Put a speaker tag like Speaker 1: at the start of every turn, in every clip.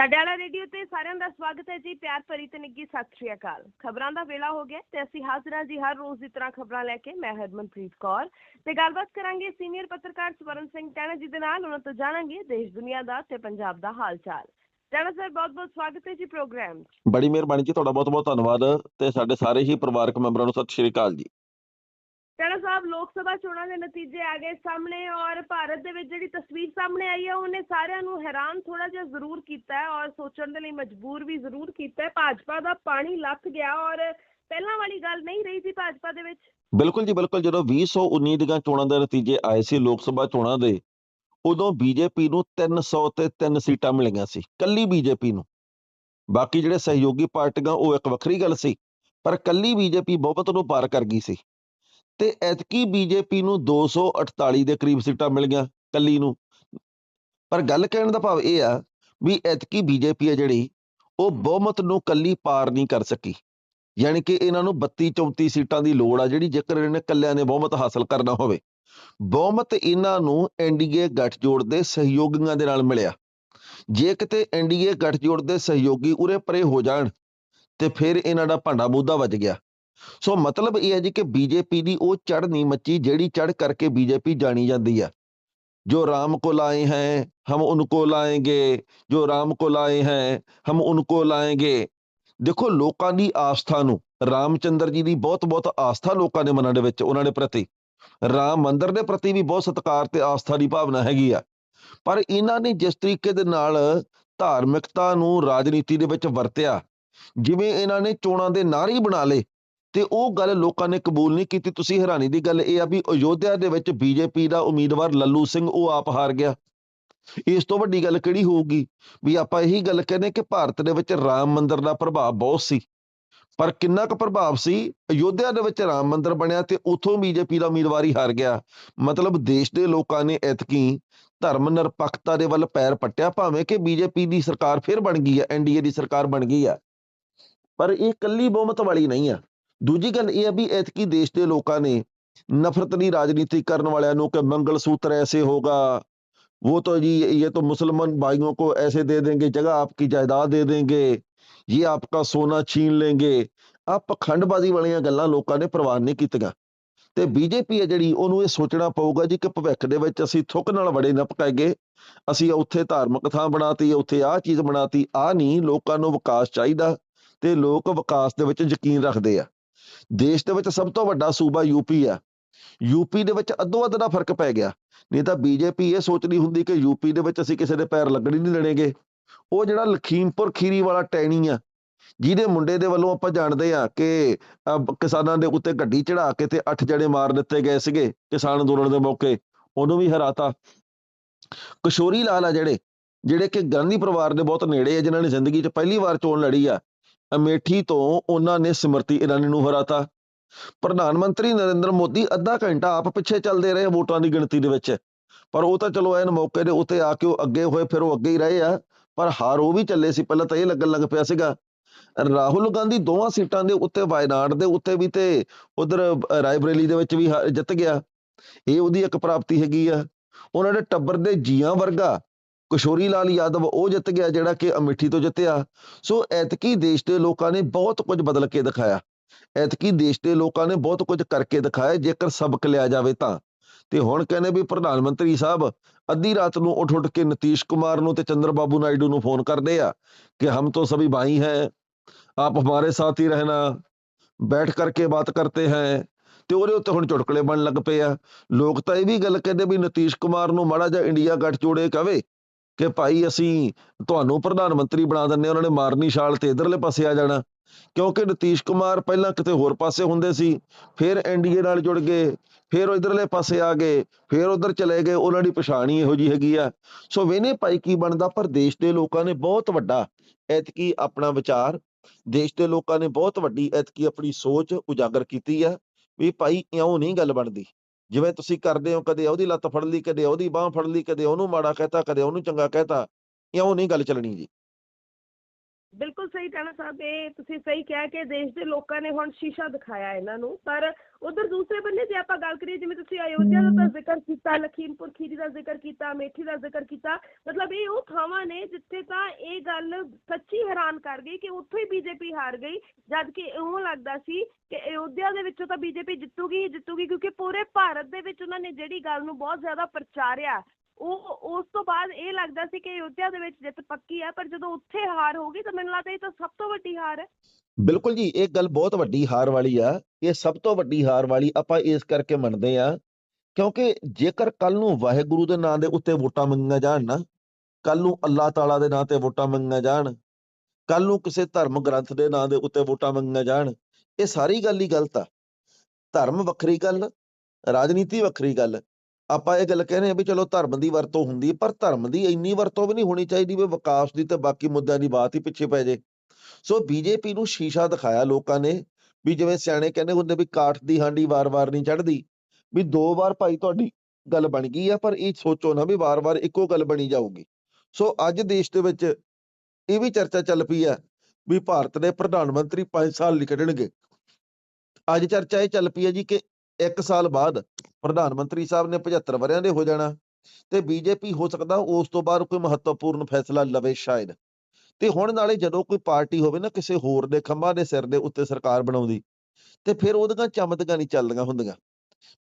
Speaker 1: ਸਾਡੇ ਵਾਲਾ ਰੇਡੀਓ ਤੇ ਸਾਰਿਆਂ ਦਾ ਸਵਾਗਤ ਹੈ ਜੀ, ਪਿਆਰ ਭਰੀ ਤੇ ਨਿੱਗੀ ਸਤਿ ਸ਼੍ਰੀ ਅਕਾਲ। ਖਬਰਾਂ ਦਾ ਵੇਲਾ ਹੋ ਗਿਆ ਤੇ ਅਸੀਂ ਹਾਜ਼ਰ ਹਾਂ ਜੀ ਹਰ ਰੋਜ਼ ਦੀ ਤਰ੍ਹਾਂ ਖਬਰਾਂ ਲੈ ਕੇ। ਮੈਂ ਹਰਮਨਪ੍ਰੀਤ ਕੌਰ ਤੇ ਗੱਲਬਾਤ ਕਰਾਂਗੇ ਸੀਨੀਅਰ ਪੱਤਰਕਾਰ ਸਵਰਨ ਸਿੰਘ ਟੈਣਾ ਜੀ ਦੇ ਨਾਲ। ਉਹਨਾਂ ਤੋਂ ਜਾਣਾਂਗੇ ਦੇਸ਼ ਦੁਨੀਆ ਦਾ ਤੇ ਪੰਜਾਬ ਦਾ ਹਾਲ ਚਾਲ ਟੈਣਾ ਸਰ ਬਹੁਤ ਬਹੁਤ ਸਵਾਗਤ ਹੈ ਜੀ ਪ੍ਰੋਗਰਾਮ
Speaker 2: ਬੜੀ ਮਿਹਰਬਾਨੀ ਜੀ, ਤੁਹਾਡਾ ਬਹੁਤ ਬਹੁਤ ਧੰਨਵਾਦ ਤੇ ਸਾਡੇ ਸਾਰੇ ਹੀ ਪਰਿਵਾਰਕ ਮੈਂਬਰਾਂ ਨੂੰ ਸਤਿ ਸ਼੍ਰੀ ਅਕਾਲ ਜੀ।
Speaker 1: ਟੈਣਾ ਸਾਹਿਬ ਲੋਕ ਸਭਾ ਚੋਣਾਂ ਦੇ ਨਤੀਜੇ ਆ ਗਏ ਸਾਹਮਣੇ ਔਰ ਭਾਰਤ ਦੇ ਵਿੱਚ ਜਿਹੜੀ ਤਸਵੀਰ ਸਾਹਮਣੇ ਆਈ ਹੈ, ਉਹਨੇ ਸਾਰਿਆਂ ਨੂੰ ਹੈਰਾਨ ਥੋੜਾ ਜਿਹਾ ਜ਼ਰੂਰ ਕੀਤਾ ਹੈ ਔਰ ਸੋਚਣ ਦੇ ਲਈ ਮਜਬੂਰ ਵੀ ਜ਼ਰੂਰ ਕੀਤਾ ਹੈ। ਭਾਜਪਾ ਦਾ ਪਾਣੀ ਲੱਥ ਗਿਆ ਔਰ ਪਹਿਲਾਂ ਵਾਲੀ ਗੱਲ ਨਹੀਂ ਰਹੀ ਸੀ ਭਾਜਪਾ ਦੇ ਵਿੱਚ।
Speaker 2: ਬਿਲਕੁਲ ਜੀ, ਬਿਲਕੁਲ। ਜਦੋਂ 2019 ਦੀਆਂ ਚੋਣਾਂ ਦੇ ਨਤੀਜੇ ਆਏ ਸੀ ਲੋਕ ਸਭਾ ਚੋਣਾਂ ਦੇ, ਉਦੋਂ ਬੀਜੇਪੀ ਨੂੰ 300 ਤੇ 3 ਸੀਟਾਂ ਮਿਲੀਆਂ ਸੀ, ਕੱਲੀ ਬੀਜੇਪੀ ਨੂੰ। ਬਾਕੀ ਜਿਹੜੇ ਸਹਿਯੋਗੀ ਪਾਰਟੀਆਂ, ਉਹ ਇੱਕ ਵੱਖਰੀ ਗੱਲ ਸੀ, ਪਰ ਕੱਲੀ ਬੀਜੇਪੀ ਬਹੁਮਤ ਨੂੰ ਪਾਰ ਕਰ ਗਈ ਸੀ। ਤੇ ਐਤਕੀ ਬੀਜੇਪੀ ਨੂੰ 248 ਦੇ ਕਰੀਬ ਸੀਟਾਂ ਮਿਲ ਗਈਆਂ ਕੱਲੀ ਨੂੰ। ਪਰ ਗੱਲ ਕਹਿਣ ਦਾ ਭਾਵ ਇਹ ਆ ਵੀ ਐਤਕੀ ਬੀਜੇਪੀ ਹੈ ਜਿਹੜੀ, ਉਹ ਬਹੁਮਤ ਨੂੰ ਕੱਲੀ ਪਾਰ ਨਹੀਂ ਕਰ ਸਕੀ। ਯਾਨੀ ਕਿ ਇਹਨਾਂ ਨੂੰ 32 34 ਸੀਟਾਂ ਦੀ ਲੋੜ ਆ ਜਿਹੜੀ ਜੇਕਰ ਇਹਨਾਂ ਨੇ ਕੱਲਿਆਂ ਨੇ ਬਹੁਮਤ ਹਾਸਲ ਕਰਨਾ ਹੋਵੇ। ਬਹੁਮਤ ਇਹਨਾਂ ਨੂੰ ਐਨਡੀਏ ਗੱਠਜੋੜ ਦੇ ਸਹਿਯੋਗੀਆਂ ਦੇ ਨਾਲ ਮਿਲਿਆ। ਜੇ ਕਿਤੇ ਐਨਡੀਏ ਗੱਠਜੋੜ ਦੇ ਸਹਿਯੋਗੀ ਉਰੇ ਪਰੇ ਹੋ ਜਾਣ, ਤੇ ਫਿਰ ਇਹਨਾਂ ਦਾ ਭਾਂਡਾ ਬੂਦਾ ਵੱਜ ਗਿਆ। ਸੋ ਮਤਲਬ ਇਹ ਹੈ ਜੀ ਕਿ ਬੀਜੇਪੀ ਦੀ ਉਹ ਚੜ ਨਹੀਂ ਮੱਚੀ ਜਿਹੜੀ ਚੜ ਕਰਕੇ ਬੀਜੇਪੀ ਜਾਣੀ ਜਾਂਦੀ ਆ ਜੋ ਰਾਮ ਕੋ ਲਾਏ हैं हम उनको लाएंगे ਜੋ ਰਾਮ ਕੋ ਲਾਏ हैं हम उनको लाएंगे ਦੇਖੋ ਲੋਕਾਂ ਦੀ ਆਸਥਾ ਨੂੰ ਰਾਮਚੰਦਰ ਜੀ ਦੀ ਬਹੁਤ ਬਹੁਤ ਆਸਥਾ ਲੋਕਾਂ ਦੇ ਮਨਾਂ ਦੇ ਵਿੱਚ ਉਹਨਾਂ ਦੇ ਪ੍ਰਤੀ ਰਾਮ ਮੰਦਿਰ ਦੇ ਪ੍ਰਤੀ ਵੀ ਬਹੁਤ ਸਤਿਕਾਰ ਤੇ ਆਸਥਾ ਦੀ ਭਾਵਨਾ ਹੈਗੀ ਆ ਪਰ ਇਹਨਾਂ ਨੇ ਜਿਸ ਤਰੀਕੇ ਦੇ ਨਾਲ ਧਾਰਮਿਕਤਾ ਨੂੰ ਰਾਜਨੀਤੀ ਦੇ ਵਿੱਚ ਵਰਤਿਆ ਜਿਵੇਂ ਇਹਨਾਂ ਨੇ ਚੋਣਾਂ ਦੇ ਨਾਰੇ ਹੀ ਬਣਾ ਲਏ ਤੇ ਉਹ ਗੱਲ ਲੋਕਾਂ ਨੇ ਕਬੂਲ ਨਹੀਂ ਕੀਤੀ। ਤੁਸੀਂ ਹੈਰਾਨੀ ਦੀ ਗੱਲ ਇਹ ਆ ਵੀ ਅਯੋਧਿਆ ਦੇ ਵਿੱਚ ਬੀਜੇਪੀ ਦਾ ਉਮੀਦਵਾਰ ਲੱਲੂ ਸਿੰਘ, ਉਹ ਆਪ ਹਾਰ ਗਿਆ। ਇਸ ਤੋਂ ਵੱਡੀ ਗੱਲ ਕਿਹੜੀ ਹੋਊਗੀ? ਵੀ ਆਪਾਂ ਇਹੀ ਗੱਲ ਕਹਿੰਦੇ ਕਿ ਭਾਰਤ ਦੇ ਵਿੱਚ ਰਾਮ ਮੰਦਿਰ ਦਾ ਪ੍ਰਭਾਵ ਬਹੁਤ ਸੀ। ਪਰ ਕਿੰਨਾ ਕੁ ਪ੍ਰਭਾਵ ਸੀ? ਅਯੋਧਿਆ ਦੇ ਵਿੱਚ ਰਾਮ ਮੰਦਿਰ ਬਣਿਆ ਤੇ ਉਥੋਂ ਬੀਜੇਪੀ ਦਾ ਉਮੀਦਵਾਰ ਹੀ ਹਾਰ ਗਿਆ। ਮਤਲਬ ਦੇਸ਼ ਦੇ ਲੋਕਾਂ ਨੇ ਇਤਕੀ ਧਰਮ ਨਿਰਪੱਖਤਾ ਦੇ ਵੱਲ ਪੈਰ ਪੱਟਿਆ, ਭਾਵੇਂ ਕਿ ਬੀਜੇਪੀ ਦੀ ਸਰਕਾਰ ਫਿਰ ਬਣ ਗਈ ਹੈ ਐਨਡੀਏ ਦੀ ਸਰਕਾਰ ਬਣ ਗਈ ਆ ਪਰ ਇਹ ਕੱਲੀ ਬਹੁਮਤ ਵਾਲੀ ਨਹੀਂ ਆ। ਦੂਜੀ ਗੱਲ ਇਹ ਆ ਵੀ ਐਤਕੀ ਦੇਸ਼ ਦੇ ਲੋਕਾਂ ਨੇ ਨਫ਼ਰਤ ਦੀ ਰਾਜਨੀਤੀ ਕਰਨ ਵਾਲਿਆਂ ਨੂੰ ਕਿ ਮੰਗਲ ਸੂਤਰ ਐਸੇ ਹੋਗਾ वो तो जी ये तो मुसलमान भाइयों को ऐसे दे देंगे जगह आपकी जायदाद दे देंगे ये आपका सोना छीन लेंगे ਆ ਪਖੰਡਬਾਜ਼ੀ ਵਾਲੀਆਂ ਗੱਲਾਂ ਲੋਕਾਂ ਨੇ ਪ੍ਰਵਾਨ ਨਹੀਂ ਕੀਤੀਆਂ ਤੇ ਬੀਜੇਪੀ ਹੈ ਜਿਹੜੀ ਉਹਨੂੰ ਇਹ ਸੋਚਣਾ ਪਊਗਾ ਜੀ ਕਿ ਭਵਿੱਖ ਦੇ ਵਿੱਚ ਅਸੀਂ ਥੁੱਕ ਨਾਲ ਬੜੇ ਨਾ ਪਕਾਏਗੇ ਅਸੀਂ ਉੱਥੇ ਧਾਰਮਿਕ ਥਾਂ ਬਣਾਤੀ ਉੱਥੇ ਆਹ ਚੀਜ਼ ਬਣਾਤੀ ਆ ਨਹੀਂ ਲੋਕਾਂ ਨੂੰ ਵਿਕਾਸ ਚਾਹੀਦਾ ਤੇ ਲੋਕ ਵਿਕਾਸ ਦੇ ਵਿੱਚ ਯਕੀਨ ਰੱਖਦੇ ਆ ਦੇਸ਼ ਦੇ ਵਿੱਚ ਸਭ ਤੋਂ ਵੱਡਾ ਸੂਬਾ ਯੂਪੀ ਆ। ਯੂਪੀ ਦੇ ਵਿੱਚ ਅੱਧੋ ਅੱਧ ਦਾ ਫ਼ਰਕ ਪੈ ਗਿਆ। ਨਹੀਂ ਤਾਂ ਬੀਜੇਪੀ ਇਹ ਸੋਚਦੀ ਹੁੰਦੀ ਕਿ ਯੂਪੀ ਦੇ ਵਿੱਚ ਅਸੀਂ ਕਿਸੇ ਦੇ ਪੈਰ ਲੱਗਣੀ ਨਹੀਂ ਦੇਣਗੇ। ਉਹ ਜਿਹੜਾ ਲਖੀਮਪੁਰ ਖੀਰੀ ਵਾਲਾ ਟੈਣੀ ਆ, ਜਿਹਦੇ ਮੁੰਡੇ ਦੇ ਵੱਲੋਂ ਆਪਾਂ ਜਾਣਦੇ ਆ ਕਿ ਕਿਸਾਨਾਂ ਦੇ ਉੱਤੇ ਗੱਡੀ ਚੜਾ ਕੇ ਤੇ ਅੱਠ ਜਣੇ ਮਾਰ ਦਿੱਤੇ ਗਏ ਸੀਗੇ ਕਿਸਾਨ ਅੰਦੋਲਨ ਦੇ ਮੌਕੇ, ਉਹਨੂੰ ਵੀ ਹਰਾਤਾ। ਕਿਸ਼ੋਰੀ ਲਾਲ ਆ ਜਿਹੜੇ ਜਿਹੜੇ ਕਿ ਗਾਂਧੀ ਪਰਿਵਾਰ ਦੇ ਬਹੁਤ ਨੇੜੇ ਆ, ਜਿਨ੍ਹਾਂ ਨੇ ਜ਼ਿੰਦਗੀ 'ਚ ਪਹਿਲੀ ਵਾਰ ਚੋਣ ਲੜੀ ਆ। ਅਮੇਠੀ ਤੋਂ ਉਹਨਾਂ ਨੇ ਸਿਮਰਤੀ ਇਰਾਨੀ ਨੂੰ ਹਰਾਤਾ। ਪ੍ਰਧਾਨ ਮੰਤਰੀ ਨਰਿੰਦਰ ਮੋਦੀ ਅੱਧਾ ਘੰਟਾ ਆਪ ਪਿੱਛੇ ਚੱਲਦੇ ਰਹੇ ਵੋਟਾਂ ਦੀ ਗਿਣਤੀ ਦੇ ਵਿੱਚ। ਪਰ ਉਹ ਤਾਂ ਚਲੋ ਐਨ ਮੌਕੇ ਦੇ ਉੱਤੇ ਆ ਕੇ ਉਹ ਅੱਗੇ ਹੋਏ, ਫਿਰ ਉਹ ਅੱਗੇ ਹੀ ਰਹੇ ਆ। ਪਰ ਹਾਰ ਉਹ ਵੀ ਚੱਲੇ ਸੀ, ਪਹਿਲਾਂ ਤਾਂ ਇਹ ਲੱਗਣ ਲੱਗ ਪਿਆ ਸੀਗਾ। ਰਾਹੁਲ ਗਾਂਧੀ ਦੋਵਾਂ ਸੀਟਾਂ ਦੇ ਉੱਤੇ, ਵਾਇਨਾਡ ਦੇ ਉੱਤੇ ਵੀ ਤੇ ਉਧਰ ਰਾਇਬਰੇਲੀ ਦੇ ਵਿੱਚ ਵੀ ਹਾ- ਜਿੱਤ ਗਿਆ। ਇਹ ਉਹਦੀ ਇੱਕ ਪ੍ਰਾਪਤੀ ਹੈਗੀ ਆ। ਉਹਨਾਂ ਦੇ ਟੱਬਰ ਦੇ ਜੀਆਂ ਵਰਗਾ ਕਿਸ਼ੋਰੀ ਲਾਲ ਯਾਦਵ ਉਹ ਜਿੱਤ ਗਿਆ ਜਿਹੜਾ ਕਿ ਅਮਿੱਠੀ ਤੋਂ ਜਿੱਤਿਆ। ਸੋ ਐਤਕੀ ਦੇਸ਼ ਦੇ ਲੋਕਾਂ ਨੇ ਬਹੁਤ ਕੁਝ ਬਦਲ ਕੇ ਦਿਖਾਇਆ। ਐਤਕੀ ਦੇਸ਼ ਦੇ ਲੋਕਾਂ ਨੇ ਬਹੁਤ ਕੁਝ ਕਰਕੇ ਦਿਖਾਇਆ, ਜੇਕਰ ਸਬਕ ਲਿਆ ਜਾਵੇ ਤਾਂ। ਤੇ ਹੁਣ ਕਹਿੰਦੇ ਵੀ ਪ੍ਰਧਾਨ ਮੰਤਰੀ ਸਾਹਿਬ, ਅੱਧੀ ਰਾਤ ਨੂੰ ਉੱਠ ਉੱਠ ਕੇ ਨਤੀਸ਼ ਕੁਮਾਰ ਨੂੰ ਤੇ ਚੰਦਰ ਬਾਬੂ ਨਾਇਡੂ ਨੂੰ ਫੋਨ ਕਰਦੇ ਆ ਕਿ ਹਮ ਤੋਂ ਸਭੀ ਭਾਈ ਹੈ, ਆਪ ਹਮਾਰੇ ਸਾਥ ਹੀ ਰਹਿਣਾ, ਬੈਠ ਕਰਕੇ ਬਾਤ ਕਰਤੇ ਹੈ। ਤੇ ਉਹਦੇ ਉੱਤੇ ਹੁਣ ਚੁਟਕਲੇ ਬਣ ਲੱਗ ਪਏ ਆ। ਲੋਕ ਤਾਂ ਇਹ ਵੀ ਗੱਲ ਕਹਿੰਦੇ ਵੀ ਨਤੀਸ਼ ਕੁਮਾਰ ਨੂੰ ਮਾੜਾ ਜਿਹਾ ਇੰਡੀਆ ਗੱਠ ਜੋੜੇ ਕਵੇ ਕਿ ਭਾਈ ਅਸੀਂ ਤੁਹਾਨੂੰ ਪ੍ਰਧਾਨ ਮੰਤਰੀ ਬਣਾ ਦਿੰਨੇ ਉਹਨਾਂ ਨੇ ਮਾਰਨੀ ਛਾਲ ਤੇ ਇਧਰਲੇ ਪਾਸੇ ਆ ਜਾਣਾ। ਕਿਉਂਕਿ ਨਤੀਸ਼ ਕੁਮਾਰ ਪਹਿਲਾਂ ਕਿਤੇ ਹੋਰ ਪਾਸੇ ਹੁੰਦੇ ਸੀ, ਫਿਰ ਐਨਡੀਏ ਨਾਲ ਜੁੜ ਗਏ, ਫਿਰ ਉਹ ਇਧਰਲੇ ਪਾਸੇ ਆ ਗਏ, ਫਿਰ ਉਧਰ ਚਲੇ ਗਏ, ਉਹਨਾਂ ਦੀ ਪਛਾਣ ਹੀ ਇਹੋ ਜੀ ਹੈਗੀ ਆ। ਸੋ ਵੇਨੇ ਭਾਈ ਕੀ ਬਣਦਾ? ਪਰ ਦੇਸ਼ ਦੇ ਲੋਕਾਂ ਨੇ ਬਹੁਤ ਵੱਡਾ ਐਤਕੀ ਆਪਣਾ ਵਿਚਾਰ, ਦੇਸ਼ ਦੇ ਲੋਕਾਂ ਨੇ ਬਹੁਤ ਵੱਡੀ ਐਤਕੀ ਆਪਣੀ ਸੋਚ ਉਜਾਗਰ ਕੀਤੀ ਆ, ਵੀ ਭਾਈ ਇਉਂ ਨਹੀਂ ਗੱਲ ਬਣਦੀ। ਜਿਵੇਂ ਤੁਸੀਂ ਕਰਦੇ ਹੋ ਕਦੇ ਉਹਦੀ ਲੱਤ ਫੜ ਲਈ, ਕਦੇ ਉਹਦੀ ਬਾਹ ਫੜ ਲਈ, ਕਦੇ ਉਹਨੂੰ ਮਾੜਾ ਕਹਤਾ, ਕਦੇ ਉਹਨੂੰ ਚੰਗਾ ਕਹਤਾ ਇਉਂ ਨਹੀਂ ਗੱਲ ਚੱਲਣੀ ਜੀ।
Speaker 1: ਬਿਲਕੁਲ ਸਹੀ ਕਹਿਣਾ ਸਾਹਿਬ ਇਹ ਤੁਸੀਂ ਸਹੀ ਕਿਹਾ ਕਿ ਦੇਸ਼ ਦੇ ਲੋਕਾਂ ਨੇ ਹੁਣ ਸ਼ੀਸ਼ਾ ਦਿਖਾਇਆ ਇਹਨਾਂ ਨੂੰ ਪਰ ਉਧਰ ਦੂਸਰੇ ਬੰਨੇ ਜੇ ਆਪਾਂ ਗੱਲ ਕਰੀਏ ਜਿਵੇਂ ਤੁਸੀਂ ਅਯੋਧਿਆ ਦਾ ਤਾਂ ਜ਼ਿਕਰ ਕੀਤਾ ਲਖੀਮਪੁਰ ਖੀਰੀ ਦਾ ਜ਼ਿਕਰ ਕੀਤਾ ਮੇਠੀ ਦਾ ਜ਼ਿਕਰ ਕੀਤਾ ਮਤਲਬ ਇਹ ਉਹ ਥਾਵਾਂ ਨੇ ਜਿੱਥੇ ਤਾਂ ਇਹ ਗੱਲ ਸੱਚੀ ਹੈਰਾਨ ਕਰ ਗਈ ਕਿ ਉੱਥੋਂ ਹੀ ਬੀਜੇਪੀ ਹਾਰ ਗਈ ਜਦ ਕਿ ਇਉਂ ਲੱਗਦਾ ਸੀ ਕਿ ਅਯੋਧਿਆ ਦੇ ਵਿੱਚੋਂ ਤਾਂ ਬੀਜੇਪੀ ਜਿੱਤੂਗੀ ਹੀ ਜਿੱਤੂਗੀ ਕਿਉਂਕਿ ਪੂਰੇ ਭਾਰਤ ਦੇ ਵਿੱਚ ਉਹਨਾਂ ਨੇ ਜਿਹੜੀ ਗੱਲ ਨੂੰ ਬਹੁਤ ਜ਼ਿਆਦਾ ਪ੍ਰਚਾਰਿਆ ਉਹ, ਉਸ ਤੋਂ ਬਾਅਦ ਇਹ ਲੱਗਦਾ ਸੀ ਕਿ ਅਯੋਧਿਆ ਦੇ ਵਿੱਚ ਜਿੱਤ ਪੱਕੀ ਹੈ ਪਰ ਜਦੋਂ ਉੱਥੇ ਹਾਰ ਹੋ ਗਈ ਤਾਂ ਮੈਨੂੰ ਲੱਗਦਾ ਇਹ ਤਾਂ ਸਭ ਤੋਂ ਵੱਡੀ ਹਾਰ ਹੈ।
Speaker 2: ਬਿਲਕੁਲ ਜੀ, ਇਹ ਗੱਲ ਬਹੁਤ ਵੱਡੀ ਹਾਰ ਵਾਲੀ ਆ। ਇਹ ਸਭ ਤੋਂ ਵੱਡੀ ਹਾਰ ਵਾਲੀ ਆਪਾਂ ਇਸ ਕਰਕੇ ਮੰਨਦੇ ਆ, ਕਿਉਂਕਿ ਜੇਕਰ ਕੱਲ ਨੂੰ ਵਾਹਿਗੁਰੂ ਦੇ ਨਾਂ ਦੇ ਉੱਤੇ ਵੋਟਾਂ ਮੰਗੀਆਂ ਜਾਣ ਨਾ ਕੱਲ ਨੂੰ ਅੱਲਾਹ ਤਾਲਾ ਦੇ ਨਾਂ ਤੇ ਵੋਟਾਂ ਮੰਗੀਆਂ ਜਾਣ ਕੱਲ ਨੂੰ ਕਿਸੇ ਧਰਮ ਗ੍ਰੰਥ ਦੇ ਨਾਂ ਦੇ ਉੱਤੇ ਵੋਟਾਂ ਮੰਗੀਆਂ ਜਾਣ, ਇਹ ਸਾਰੀ ਗੱਲ ਹੀ ਗਲਤ ਆ। ਧਰਮ ਵੱਖਰੀ ਗੱਲ, ਰਾਜਨੀਤੀ ਵੱਖਰੀ ਗੱਲ ਆਪਾਂ ਇਹ ਗੱਲ ਕਹਿੰਦੇ ਆ ਵੀ ਚਲੋ ਧਰਮ ਦੀ ਵਰਤੋਂ ਹੁੰਦੀ ਹੈ, ਪਰ ਧਰਮ ਦੀ ਇੰਨੀ ਵਰਤੋਂ ਵੀ ਨਹੀਂ ਹੋਣੀ ਚਾਹੀਦੀ ਵੀ ਵਿਕਾਸ ਦੀ ਤੇ ਬਾਕੀ ਮੁੱਦਿਆਂ ਦੀ ਬਾਤ ਹੀ ਪਿੱਛੇ ਪੈ ਜੇ। ਸੋ ਬੀਜੇਪੀ ਨੂੰ ਸ਼ੀਸ਼ਾ ਦਿਖਾਇਆ ਲੋਕਾਂ ਨੇ ਵੀ ਜਿਵੇਂ ਸਿਆਣੇ ਕਹਿੰਦੇ ਹੁੰਦੇ ਵੀ ਕਾਠ ਦੀ ਹਾਂਡੀ ਵਾਰ-ਵਾਰ ਨਹੀਂ ਚੜ੍ਹਦੀ ਵੀ ਦੋ ਵਾਰ ਭਾਈ ਤੁਹਾਡੀ ਗੱਲ ਬਣ ਗਈ ਆ ਪਰ ਇਹ ਸੋਚੋ ਨਾ ਵੀ ਵਾਰ-ਵਾਰ ਇੱਕੋ ਗੱਲ ਬਣੀ ਜਾਊਗੀ। ਸੋ ਅੱਜ ਦੇਸ਼ ਦੇ ਵਿੱਚ ਇਹ ਵੀ ਚਰਚਾ ਚੱਲ ਪਈ ਆ ਵੀ ਭਾਰਤ ਦੇ ਪ੍ਰਧਾਨ ਮੰਤਰੀ 5 ਸਾਲ ਨਿਕਲਣਗੇ। ਅੱਜ ਚਰਚਾ ਇਹ ਚੱਲ ਪਈ ਹੈ ਜੀ ਕਿ 1 ਸਾਲ ਬਾਅਦ ਪ੍ਰਧਾਨ ਮੰਤਰੀ ਸਾਹਿਬ ਨੇ 75 ਵਰਿਆਂ ਦੇ ਹੋ ਜਾਣਾ ਤੇ ਬੀਜੇਪੀ ਹੋ ਸਕਦਾ ਉਸ ਤੋਂ ਬਾਅਦ ਕੋਈ ਮਹੱਤਵਪੂਰਨ ਫੈਸਲਾ ਲਵੇ ਸ਼ਾਇਦ। ਤੇ ਹੁਣ ਨਾਲੇ ਜਦੋਂ ਕੋਈ ਪਾਰਟੀ ਹੋਵੇ ਨਾ ਕਿਸੇ ਹੋਰ ਦੇ ਖੰਭਾਂ ਦੇ ਸਿਰ ਦੇ ਉੱਤੇ ਸਰਕਾਰ ਬਣਾਉਂਦੀ, ਤੇ ਫਿਰ ਉਹਦੀਆਂ ਚਮਤਕਾਂ ਨਹੀਂ ਚੱਲਦੀਆਂ ਹੁੰਦੀਆਂ।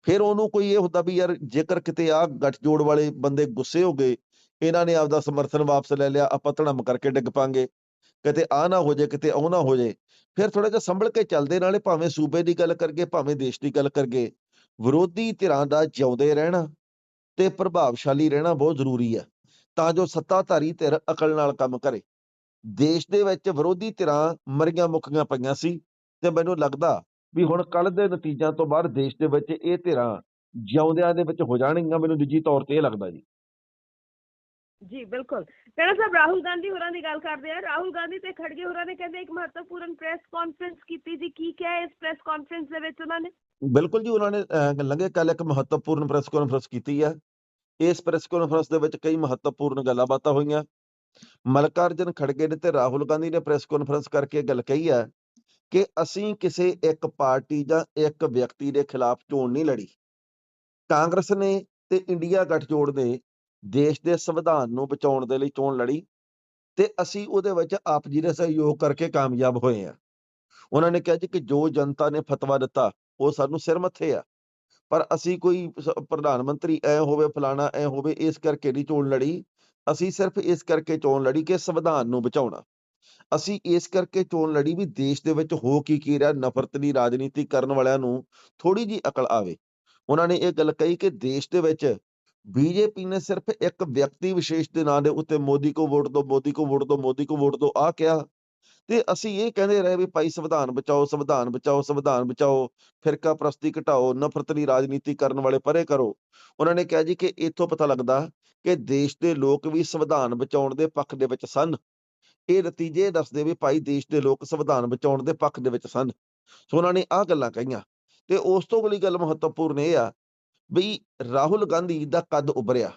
Speaker 2: ਫਿਰ ਉਹਨੂੰ ਕੋਈ ਇਹ ਹੁੰਦਾ ਵੀ ਯਾਰ ਜੇਕਰ ਕਿਤੇ ਆ ਗੱਠਜੋੜ ਵਾਲੇ ਬੰਦੇ ਗੁੱਸੇ ਹੋ ਗਏ, ਇਹਨਾਂ ਨੇ ਆਪਦਾ ਸਮਰਥਨ ਵਾਪਸ ਲੈ ਲਿਆ, ਆਪਾਂ ਧੜਮ ਕਰਕੇ ਡਿੱਗ ਪਾਂਗੇ। ਕਿਤੇ ਆ ਨਾ ਹੋ ਜਾਏ, ਕਿਤੇ ਉਹ ਨਾ ਹੋ ਜਾਏ, ਫਿਰ ਥੋੜਾ ਜਿਹਾ ਸੰਭਲ ਕੇ ਚੱਲਦੇ ਨਾਲੇ ਭਾਵੇਂ ਸੂਬੇ ਦੀ ਗੱਲ ਕਰਗੇ ਭਾਵੇਂ ਦੇਸ਼ ਦੀ ਗੱਲ ਕਰਗੇ ਵਿਰੋਧੀ ਧਿਰਾਂ ਦਾ ਜਿਉਂਦੇ ਰਹਿਣਾ ਤੇ ਪ੍ਰਭਾਵਸ਼ਾਲੀ ਰਹਿਣਾ ਬਹੁਤ ਜ਼ਰੂਰੀ ਹੈ ਤਾਂ ਜੋ ਸੱਤਾਧਾਰੀ ਧਿਰ ਅਕਲ ਨਾਲ ਕੰਮ ਕਰੇ। ਦੇਸ਼ ਦੇ ਵਿੱਚ ਵਿਰੋਧੀ ਧਿਰਾਂ ਮਰੀਆਂ ਮੁੱਕੀਆਂ ਪਈਆਂ ਸੀ ਤੇ ਮੈਨੂੰ ਲੱਗਦਾ ਵੀ ਹੁਣ ਕੱਲ ਦੇ ਨਤੀਜਿਆਂ ਤੋਂ ਬਾਅਦ ਦੇਸ਼ ਦੇ ਵਿੱਚ ਇਹ ਧਿਰਾਂ ਜਿਉਂਦਿਆਂ ਦੇ ਵਿੱਚ ਹੋ ਜਾਣਗੀਆਂ, ਮੈਨੂੰ ਨਿੱਜੀ ਤੌਰ ਤੇ ਇਹ ਲੱਗਦਾ ਜੀ।
Speaker 1: ਜੀ ਬਿਲਕੁਲ। ਕਹਿਣਾ ਸਾਹਿਬ ਰਾਹੁਲ ਗਾਂਧੀ ਹੋਰਾਂ ਦੀ ਗੱਲ ਕਰਦੇ ਆ ਰਾਹੁਲ ਗਾਂਧੀ ਤੇ ਖੜਗੇ ਹੋਰਾਂ ਨੇ ਕਹਿੰਦੇ ਇੱਕ ਮਹੱਤਵਪੂਰਨ ਪ੍ਰੈਸ ਕਾਨਫਰੰਸ ਕੀਤੀ ਜੀ। ਕੀ ਕਿਹਾ ਇਸ ਪ੍ਰੈਸ ਕਾਨਫਰੰਸ ਦੇ ਵਿੱਚ ਉਹਨਾਂ ਨੇ?
Speaker 2: ਬਿਲਕੁਲ ਜੀ ਉਹਨਾਂ ਨੇ ਅਹ, ਕੱਲ ਇੱਕ ਮਹੱਤਵਪੂਰਨ ਪ੍ਰੈਸ ਕਾਨਫਰੰਸ ਕੀਤੀ ਹੈ ਇਸ ਪ੍ਰੈਸ ਕਾਨਫਰੰਸ ਦੇ ਵਿੱਚ ਕਈ ਮਹੱਤਵਪੂਰਨ ਗੱਲਾਂ ਬਾਤਾਂ ਹੋਈਆਂ। ਮਲਕਾਰਜਨ ਖੜਗੇ ਨੇ ਤੇ ਰਾਹੁਲ ਗਾਂਧੀ ਨੇ ਪ੍ਰੈਸ ਕਾਨਫਰੰਸ ਕਰਕੇ ਇਹ ਗੱਲ ਕਹੀ ਹੈ ਕਿ ਅਸੀਂ ਕਿਸੇ ਇੱਕ ਪਾਰਟੀ ਜਾਂ ਇੱਕ ਵਿਅਕਤੀ ਦੇ ਖਿਲਾਫ ਚੋਣ ਨਹੀਂ ਲੜੀ। ਕਾਂਗਰਸ ਨੇ ਤੇ ਇੰਡੀਆ ਗੱਠਜੋੜ ਨੇ ਦੇਸ਼ ਦੇ ਸੰਵਿਧਾਨ ਨੂੰ ਬਚਾਉਣ ਦੇ ਲਈ ਚੋਣ ਲੜੀ ਤੇ ਅਸੀਂ ਉਹਦੇ ਵਿੱਚ ਆਪ ਜੀ ਦੇ ਸਹਿਯੋਗ ਕਰਕੇ ਕਾਮਯਾਬ ਹੋਏ ਆ ਉਹਨਾਂ ਨੇ ਕਿਹਾ ਜੀ ਕਿ ਜੋ ਜਨਤਾ ਨੇ ਫਤਵਾ ਦਿੱਤਾ, ਉਹ ਸਾਨੂੰ ਸਿਰ ਮੱਥੇ ਆ। ਪਰ ਅਸੀਂ ਕੋਈ ਪ੍ਰਧਾਨ ਮੰਤਰੀ ਐ ਹੋਵੇ, ਫਲਾਣਾ ਐ ਹੋਵੇ, ਇਸ ਕਰਕੇ ਨਹੀਂ ਚੋਣ ਲੜੀ। ਅਸੀਂ ਸਿਰਫ ਇਸ ਕਰਕੇ ਚੋਣ ਲੜੀ ਕਿ ਸੰਵਿਧਾਨ ਨੂੰ ਬਚਾਉਣਾ। ਅਸੀਂ ਇਸ ਕਰਕੇ ਚੋਣ ਲੜੀ ਵੀ ਦੇਸ਼ ਦੇ ਵਿੱਚ ਹੋ ਕੀ ਕੀ ਰਿਹਾ, ਨਫ਼ਰਤ ਦੀ ਰਾਜਨੀਤੀ ਕਰਨ ਵਾਲਿਆਂ ਨੂੰ ਥੋੜੀ ਜੀ ਅਕਲ ਆਵੇ। ਉਹਨਾਂ ਨੇ ਇਹ ਗੱਲ ਕਹੀ ਕਿ ਦੇਸ਼ ਦੇ ਵਿੱਚ ਬੀਜੇਪੀ ਨੇ ਸਿਰਫ ਇੱਕ ਵਿਅਕਤੀ ਵਿਸ਼ੇਸ਼ ਦੇ ਨਾਂ ਦੇ ਉੱਤੇ ਮੋਦੀ ਕੋ ਵੋਟ ਦੋ, ਮੋਦੀ ਕੋ ਵੋਟ ਦੋ, ਮੋਦੀ ਕੋ ਵੋਟ ਦੋ ਆ ਕਿਹਾ। ਤੇ ਅਸੀਂ ਇਹ ਕਹਿੰਦੇ ਰਹੇ ਵੀ ਭਾਈ ਸੰਵਿਧਾਨ ਬਚਾਓ ਸੰਵਿਧਾਨ ਬਚਾਓ ਸੰਵਿਧਾਨ ਬਚਾਓ, ਫਿਰਕਾ ਪ੍ਰਸਤੀ ਘਟਾਓ, ਨਫ਼ਰਤ ਦੀ ਰਾਜਨੀਤੀ ਕਰਨ ਵਾਲੇ ਪਰੇ ਕਰੋ। ਉਹਨਾਂ ਨੇ ਕਿਹਾ ਜੀ ਕਿ ਇੱਥੋਂ ਪਤਾ ਲੱਗਦਾ ਕਿ ਦੇਸ਼ ਦੇ ਲੋਕ ਵੀ ਸੰਵਿਧਾਨ ਬਚਾਉਣ ਦੇ ਪੱਖ ਦੇ ਵਿੱਚ ਸਨ। ਇਹ ਨਤੀਜੇ ਦੱਸਦੇ ਵੀ ਭਾਈ ਦੇਸ਼ ਦੇ ਲੋਕ ਸੰਵਿਧਾਨ ਬਚਾਉਣ ਦੇ ਪੱਖ ਦੇ ਵਿੱਚ ਸਨ। ਸੋ ਉਹਨਾਂ ਨੇ ਆਹ ਗੱਲਾਂ ਕਹੀਆਂ। ਤੇ ਉਸ ਤੋਂ ਅਗਲੀ ਗੱਲ ਮਹੱਤਵਪੂਰਨ ਇਹ ਆ ਵੀ ਰਾਹੁਲ ਗਾਂਧੀ ਦਾ ਕੱਦ ਉਭਰਿਆ।